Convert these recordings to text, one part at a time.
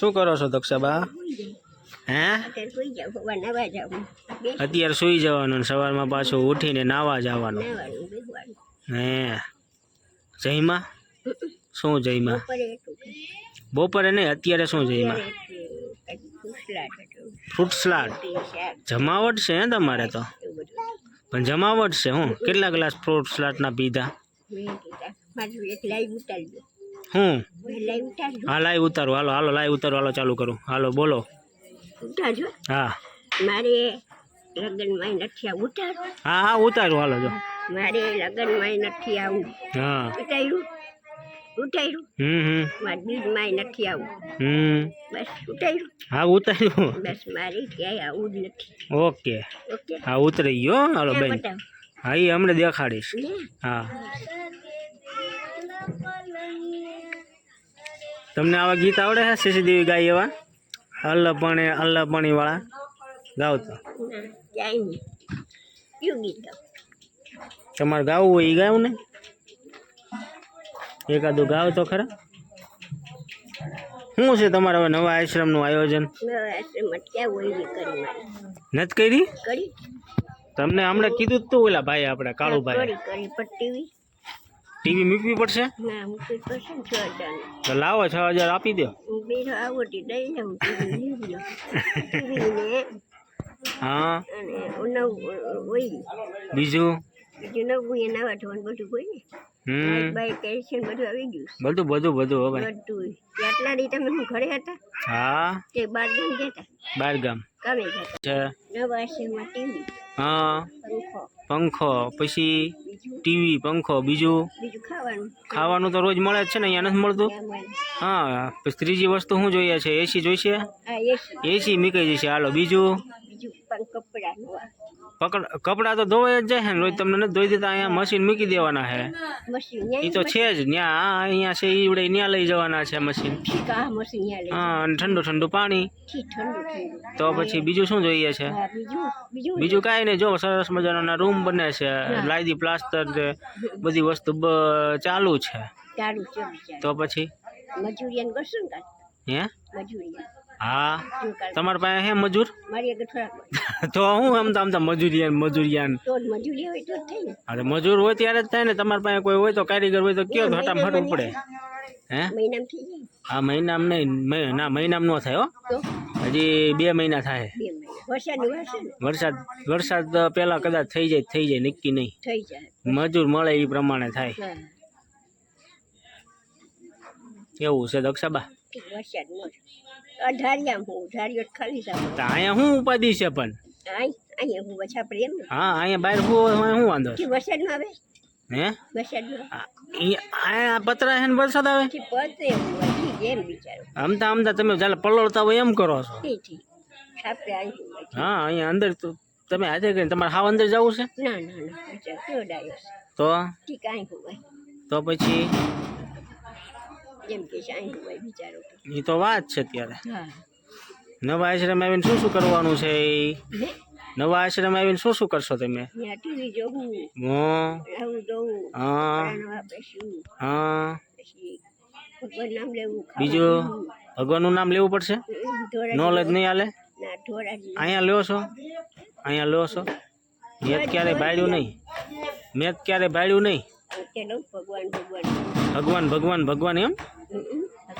શું કરો છો દક્ષાબા? હે? અત્યારે સુઈ જવાનું ને સવારમાં પાછું ઉઠીને નાવા જવાનું. હે? જયમાં? શું જયમાં? બપોરે નહીં અત્યારે શું હતું ફ્રૂટ સલાડ જમાવટ છે હે તમારે તો? પણ જમાવટ છે હું. કેટલા ગ્લાસ ફ્રૂટ સલાડના પીધા? મેં કીધા મારું એક લાઈવ ઉતારજો. હું લાઈવ ઉતારજો હા લાઈવ ઉતારો. હાલો હાલો લાઈવ ઉતારો. હાલો ચાલુ કરું. હાલો બોલો. હા. મારે લગ્નમાં નથી ઉતારો. હા હા ઉતારું. હાલો જો. મારે લગ્નમાં નથી આવું. હા. ઉતાર્યું. ઉતાર્યું. હમ હમ. મારે બીજમાં નથી આવું. હમ. બસ ઉતાર્યું. હા ઉતાર્યું. બસ મારે ક્યાંય આવું જ નથી. ઓકે. ઓકે? હા ઉતરી ગયો. હાલો બેન. હા એ હમણાં દેખાડીશ. હા. તમને આવા ગીત આવડે છે શશી દેવી ગાય એવા? અલ્લપણે અલ્લપણી વાળા ગાવ તો? તમારે ગાવું હોય એ ગાવ ને? એકાદું ગાવ તો ખરા. શું છે તમારે હવે નવા આશ્રમનું આયોજન? નથી કરી? તમને હમણાં કીધું જ તો ઓલા ભાઈ આપણે કાળુભાઈ પણ ટીવી મૂકવી પડશે? ના મૂકી પડશે છ હજારનું. તો લાવો છ હજાર આપી દો. હા બીજું? બધું બધું આવી ગયું બધું આટલા દી તમે હું ઘરે હતા? હા. તે બાર ગામ બાર ગામ કામે છે ટીવી. હા. પંખો. પંખો. પછી? ટીવી પંખો બીજું? ખાવાનું. તો રોજ મળે જ છે ને અહીંયા નથી મળતું? હા પછી ત્રીજી વસ્તુ શું જોઈએ છે? એસી જોઈશે? એસી. એસી મૂકી જશે. હાલો બીજું બીજું પણ કપડા નવા પકડ કપડા તો ધોવાય જ જાય ને રોજ તમને નથી ધોઈ દેતા અહીંયા મશીન મૂકી દેવાના છે. એ તો છે જ ત્યાં અહીંયા છે ઈવડે ત્યાં લઈ જવાના છે મશીન હા અને ઠંડુ ઠંડુ પાણી. તો પછી બીજું શું જોઈએ છે? બીજું કાંઈ નહીં જો સરસ મજાના રૂમ બને છે લાયદી પ્લાસ્ટર બધી વસ્તુ ચાલુ છે. તો પછી? હે? હા. તમારા પાસે હે મજૂર? તો હું આમ તો આમ તો મજૂરી મજૂરિયાન. તો મજૂરી હોય ત્યારે જ થાય ને. તમારા પાસે કોઈ હોય તો કારીગર હોય તો કયો ના, ફરવું પડે? હે? હા મહિનામ નહીં. ના મહિનામાં ન થાય હો. હજી બે મહિના થાય. વરસાદ વરસાદ પહેલા કદાચ થઈ જાય થઈ જાય નક્કી નહીં. મજૂર મળે એ પ્રમાણે થાય. એવું છે દક્ષાબા? વરસાદ અઢારિયામાં હું અઢારિયો ખાલી સાહેબ તો અહીંયા શું ઉપાધિ છે પણ? અહીંયા હું વછા પ્રેમ હા અહીંયા બહાર હું હું વાંધો છે? વરસાદમાં આવે? હે? વરસાદમાં? આ પતરા છે ને વરસાદ આવે? ઠીક પતે હું હોય ઠીક એમ બિચારો આમતા આમતા તમે ચાલે પલળતા હોય એમ કરો છો. હા અહીંયા અંદર તો તમે આજે કરીને તમારે હાવ અંદર જવું છે? ના ના ના તો? તો પછી? જેમ કે છે અહીં હોય બિચારો એ તો વાત છે ત્યારે નવા આશ્રમ આવીને શું શું કરવાનું છે નવા આશ્રમ આવીને શું શું કરશો તમે? ટીવી જોવું હો. આવું જોવું હા. હા. ભગવાન નામ લેવું બીજું? ભગવાનનું નામ લેવું પડશે? નોલેજ નહીં હાલે? અહીંયા લ્યો છો? અહીંયા લ્યો છો? મેં ક્યારે ભાડ્યું નહીં. મેં ક્યારે ભાડ્યું નહીં. ભગવાન ભગવાન. ભગવાન ભગવાન ભગવાન એમ?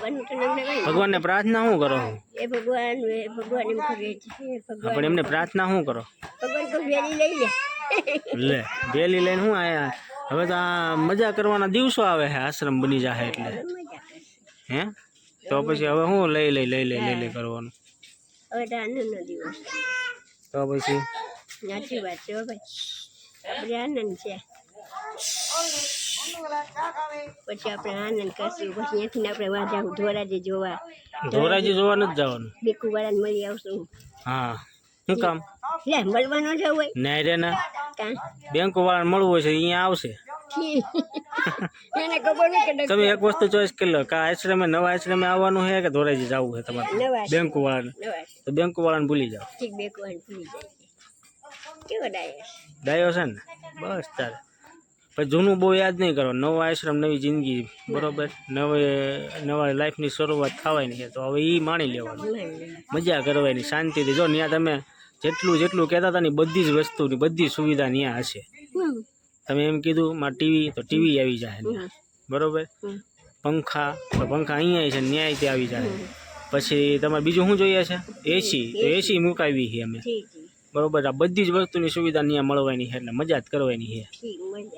ભગવાનનું પ્રાર્થના શું કરો? એ ભગવાન ભગવાન એમ કરે છે. આપણે એમને પ્રાર્થના શું કરો? ભગવાન તો વેલી લઈ લે. લે વેલી લઈને શું આયા? હવે તો આ મજા કરવાના દિવસો આવે છે આશ્રમ બની જાય એટલે. હે? તો પછી હવે શું લઈ લઈ લઈ લઈ લઈ લઈ કરવાનું? હવે તો આનંદનો દિવસ તો પછી? સાચી વાત છે ભાઈ. આપણે આનંદ છે. પછી આપણે આનંદ કરશું. પછી અહીંયાથી આપણે વાજા ધોરાજી જોવા. ધોરાજી જોવા નથી જવાનું? બેકુવાળાને મળી આવશું. હા. શું કામ? લે મળવાનો છે હોય. નહીં રે ના? બેંક વાળાને મળવું હોય છે અહીંયા આવશે. ઠીક. એને ખબર નહીં કે તમે એક વસ્તુ ચોઈસ કરી લો કે આશ્રમે નવા આશ્રમે આવવાનું છે કે ધોરાજી જવું છે તમારે? બેંક વાળાને તો બેંક વાળાને ભૂલી જાઓ. ઠીક બેકવાન ભૂલી જાય છે ડાયો છે ને? બસ તારે પછી જૂનું બહુ યાદ નહીં કરો નવો આશ્રમ નવી જિંદગી બરોબર? નવે નવા લાઈફની શરૂઆત થવાની છે. તો હવે એ માણી લેવાનું. મજા કરવાની શાંતિથી. જો ત્યાં તમે જેટલું જેટલું કહેતા હતા ને બધી જ વસ્તુની બધી સુવિધા ત્યાં હશે. તમે એમ કીધું મારે ટીવી તો ટીવી આવી જાય. બરોબર? પંખા તો પંખા અહીંયા છે ન્યાય ત્યાં આવી જાય. પછી તમારે બીજું શું જોઈએ છે? એસી તો એસી મુકાવી છે અમે. બરોબર આ બધી જ વસ્તુની સુવિધા ત્યાં મળવાની છે એટલે મજા જ કરવાની છે.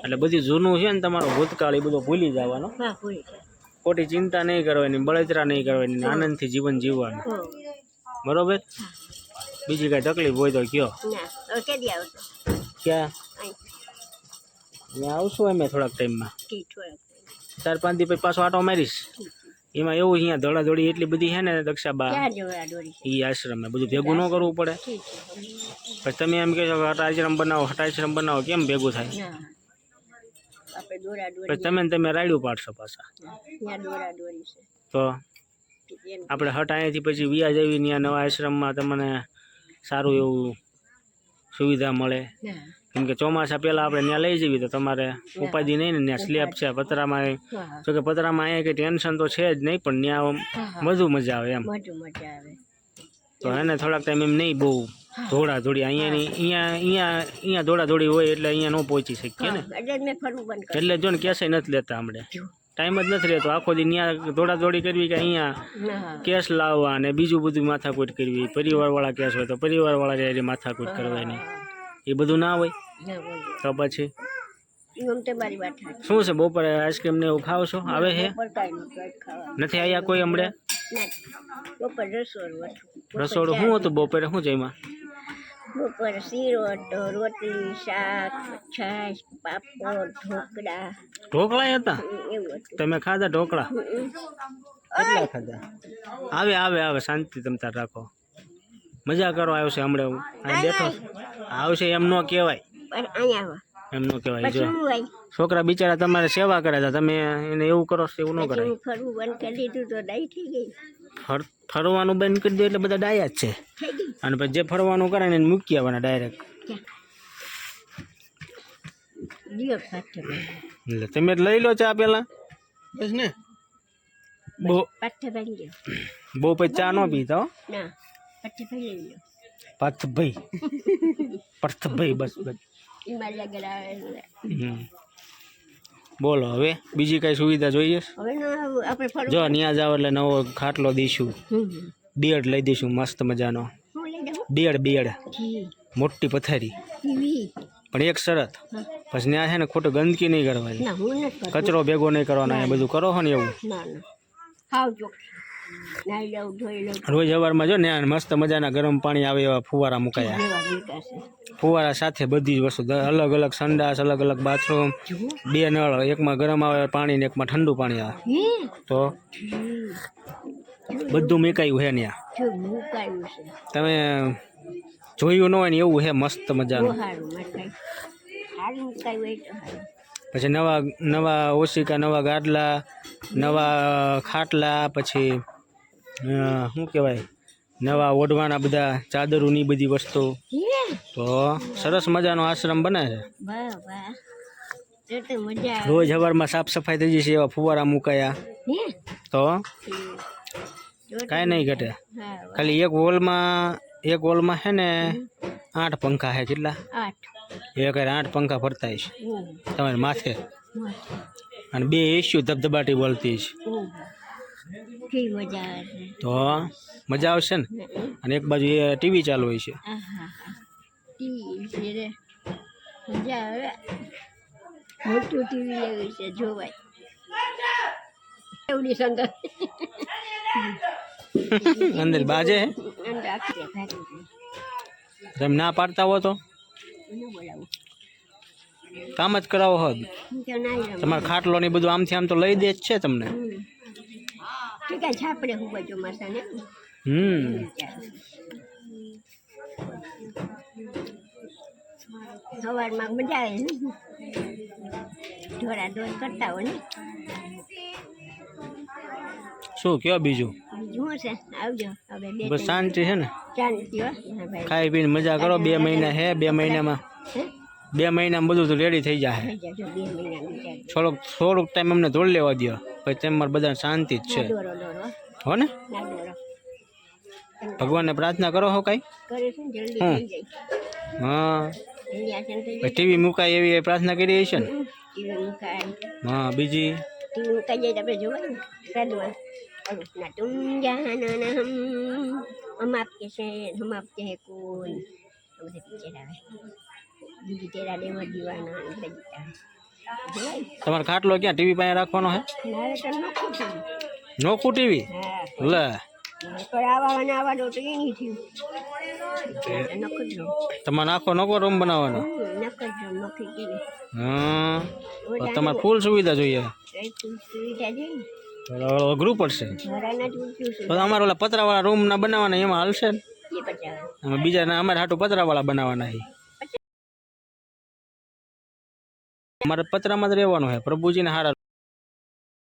એટલે બધું જૂનું છે ને તમારું ભૂતકાળ એ બધું ભૂલી જવાનો. ખોટી ચિંતા નહીં કરવાની બળતરા નહીં કરવાની આનંદથી જીવન જીવવાનું. બરોબર? બીજી કાંઈ તકલીફ હોય તો કયો. ક્યાં? આવશું એમ થોડાક ટાઈમમાં. ચાર પાંચ દી પછી પાછો આટો મારીશ. એમાં એવું અહીંયા દોડાદોડી એટલી બધી છે ને દક્ષાબા એ આશ્રમે બધું ભેગું ન કરવું પડે. પછી તમે એમ કહેશો કે હટ આશ્રમ બનાવો હટાશ્રમ બનાવો કેમ ભેગું થાય? પછી તમે તમે રાયડું પાડશો પાછા. તો આપણે હટ અહીંયાથી પછી વ્યાજ આવી ત્યાં નવા આશ્રમમાં તમને સારું એવું સુવિધા મળે. કેમ કે ચોમાસા પહેલાં આપણે ત્યાં લઈ જઈએ તો તમારે ઉપાધિ નહીં ને ત્યાં સ્લેબ છે. પતરામાં જો કે પતરામાં અહીંયા કંઈ ટેન્શન તો છે જ નહીં પણ ત્યાં વધુ મજા આવે એમ. તો એને થોડાક ટાઈમ એમ નહીં બહુ ધોળા ધોળી અહીંયાની અહીંયા અહીંયા અહીંયા ધોળા ધોળી હોય એટલે અહીંયા ન પહોંચી શકીએ ને. એટલે જ ને કેસે નથી લેતા હમણાં ટાઈમ જ નથી રહેતો. આખો દી ત્યાં દોડા દોડી કરવી કે અહીંયા કેસ લાવવા અને બીજું બધું માથાકૂટ કરવી. પરિવારવાળા કેસ હોય તો પરિવારવાળા માથાકૂટ કરવાની. એ બધું ના હોય? ના બોલો તો પછી? એમ તો મારી વાત સાચી. શું છે બપોરે આઈસ્ક્રીમ ને એવું ખાવ છો? આવે છે? બપોર કાંઈ નહીં કંઈ ખાવા. નથી આવ્યા કોઈ હમણે? ના. બપોર રસોડું હતું. રસોડું શું હતું. બપોરે? શું જઈમાં બપોર શીરો હતો રોટલી શાક છાશ પાપડ ઢોકળા. ઢોકળા હતા? હમ, એવું હતું. તમે ખાધા ઢોકળા? હમ. કેટલા ખાધા? આવે આવે આવે. શાંતિ તમ તાર રાખો. મજા કરો આવશે હમણાં અહીં બેઠો આવશે એમ ન કહેવાય. એમ ન કહેવાય જો. છોકરા બિચારા તમારે સેવા કરે છે. તમે એને એવું કરો છો એવું ન કરે ફરવાનું બંધ કરી દો એટલે બધા ડાયા જ છે. અને પછી જે ફરવાનું કરે ને એને મૂકી આવવાના ડાયરેક્ટ એટલે તમે લઈ લો ચા પેલા. બસ ને. બહુ બહુ પછી ચા ન પીતા પાર્થભાઈ પાર્થભાઈ બસ બસ. બોલો હવે બીજી કઈ સુવિધા જોઈએ? જો ત્યાં જાવ એટલે નવો ખાટલો દઈશું. બેડ લઈ દઈશું મસ્ત મજાનો. Bed bed. મોટી પથારી. પણ એક શરત. પછી ત્યાં છે ને ખોટું ગંદકી નહીં કરવાની. કચરો ભેગો નહીં કરવાનો એ બધું કરો છો ને એવું. ના ના રોજ સવારમાં જો ને મસ્ત મજાના ગરમ પાણી આવે એવા ફુવારા મુકાયા. ફુવારા સાથે બધી જ વસ્તુ અલગ અલગ સંડાસ અલગ અલગ બાથરૂમ બે નળ એકમાં ગરમ આવે પાણી ને એકમાં ઠંડુ પાણી આવે. તો બધું મેકાયું છે છે. તમે જોયું ન હોય ને એવું છે મસ્ત મજાનું. પછી નવા નવા ઓશિકા નવા ગાડલા નવા ખાટલા પછી શું કહેવાય? નવા ઓઢવાના બધા ચાદરોની બધી વસ્તુ. તો સરસ મજાનો આશ્રમ બને છે. રોજ હવારમાં સાફ સફાઈ થઈ જશે એવા ફુવારા મુકાયા. તો કાંઈ નહીં ઘટે. ખાલી એક વોલમાં એક વોલમાં છે ને આઠ પંખા છે કેટલા? એક આઠ પંખા ફરતા છે. તમારે માથે. અને બે એસ્યુ ધબધબાટી બોલતી છે. કેવી મજા આવે તો મજા આવશે ને? અને એક બાજુ એ ટીવી ચાલુ હોય છે. આહા. ટીવી છે રે. મજા આવે. મોટું ટીવી લેવું છે જોવાય. એવડી સંદર અંદર બાજે? તમે ના પાડતા હો તો? કામ જ કરાવો હોત તમારે ખાટલો ને બધું આમથી આમ તો લઈ દે જ છે તમને. છે છાપડે હું બાજુ માસાને હમ. સવારમાં મજા આવે ને? ઢોળા ઢોળ કરતા હોય ને? શું કયો બીજું? બીજું શું છે? આવજો હવે બસ શાંતિ છે ને? ખાઈ પીને મજા કરો બે મહિના હે બે મહિનામાં. બે મહિનામાં બધું તો રેડી થઈ જાય થોડોક થોડુંક ટાઈમ અમને દોડ લેવા દો પછી તેમ બધા શાંતિ જ છે. હો. ને? ભગવાનને પ્રાર્થના કરો હો કાંઈ. હા. ટીવી મુકાય એવી પ્રાર્થના કરી છે ને? હા બીજી? મુકાઈ જાય આપણે જોવાય ને સાદું ઓલું ના તુમ જાના હમ હમ આપકે છે હમ આપકે હે કોણ આ બધા પિક્ચર આવે. બીજી તેરા દેવા દીવાના ને તમારે ખાટલો ક્યાં ટીવી પાસે રાખવાનો હે? નખું ટીવી? લે. તમારે આખો નોખો રૂમ બનાવવાનો? હા તમારે ફૂલ સુવિધા જોઈએ. અઘરું પડશે. અમારે ઓલા પતરાવાળા રૂમ ના બનાવવાના એમાં હાલશે ને? બીજા ના અમારે હાટું પતરાવાળા બનાવવાના છે. અમારે પતરામાં જ રહેવાનું છે. પ્રભુજીને હારા